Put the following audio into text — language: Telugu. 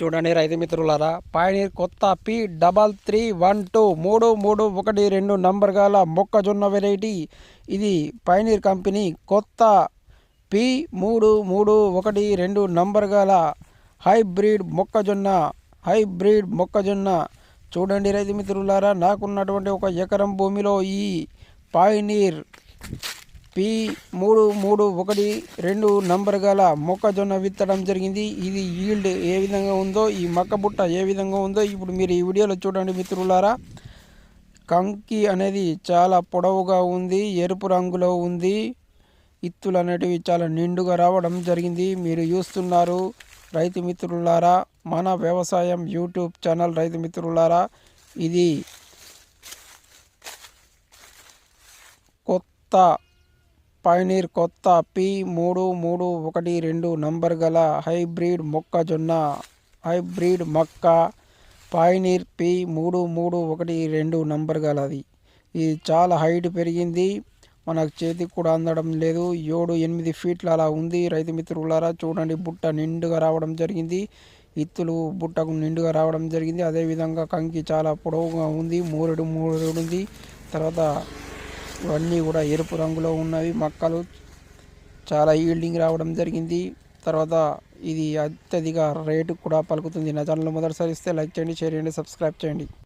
చూడండి రైతు మిత్రులారా పైనీర్ కొత్త P double three one two మూడు మూడు ఒకటి రెండు నంబర్ గల మొక్కజొన్న వెరైటీ ఇది పైనీర్ కంపెనీ కొత్త పి మూడు మూడు ఒకటి రెండు నంబర్ గల హైబ్రిడ్ మొక్కజొన్న హైబ్రిడ్ మొక్కజొన్న. చూడండి రైతు మిత్రులారా నాకున్నటువంటి ఒక ఎకరం భూమిలో ఈ పాయనీర్ పి మూడు మూడు ఒకటి రెండు నంబర్ గల మొక్కజొన్న విత్తడం జరిగింది. ఇది ఈల్డ్ ఏ విధంగా ఉందో ఈ మొక్క బుట్ట ఏ విధంగా ఉందో ఇప్పుడు మీరు ఈ వీడియోలో చూడండి మిత్రులారా. కంకి అనేది చాలా పొడవుగా ఉంది ఎరుపు రంగులో ఉంది. ఇత్తులు అనేటివి చాలా నిండుగా రావడం జరిగింది. మీరు చూస్తున్నారు రైతు మిత్రులారా మన వ్యవసాయం యూట్యూబ్ ఛానల్ రైతు మిత్రులారా. ఇది కొత్త పైనీర్ కొత్త పి మూడు మూడు ఒకటి రెండు నంబర్ గల హైబ్రిడ్ మొక్కజొన్న హైబ్రిడ్ మొక్క పైనీర్ పి మూడు మూడు ఒకటి రెండు నంబర్ గలది. ఇది చాలా హైట్ పెరిగింది. మనకు చేతికి కూడా అందడం లేదు. ఏడు ఎనిమిది ఫీట్లు అలా ఉంది. రైతు మిత్రులారా చూడండి బుట్ట నిండుగా రావడం జరిగింది. ఇత్తులు బుట్టకు నిండుగా రావడం జరిగింది. అదేవిధంగా కంకి చాలా పొడవుగా ఉంది. మూరెడు మూరెడు ఉంది. తర్వాత ఇవన్నీ కూడా ఎరుపు రంగులో ఉన్నవి. మొక్కలు చాలా ఈల్డింగ్ రావడం జరిగింది. తర్వాత ఇది అత్యధిక రేటు కూడా పలుకుతుంది. నా ఛానల్ మొదటిసారి ఇస్తే లైక్ చేయండి షేర్ చేయండి సబ్స్క్రైబ్ చేయండి.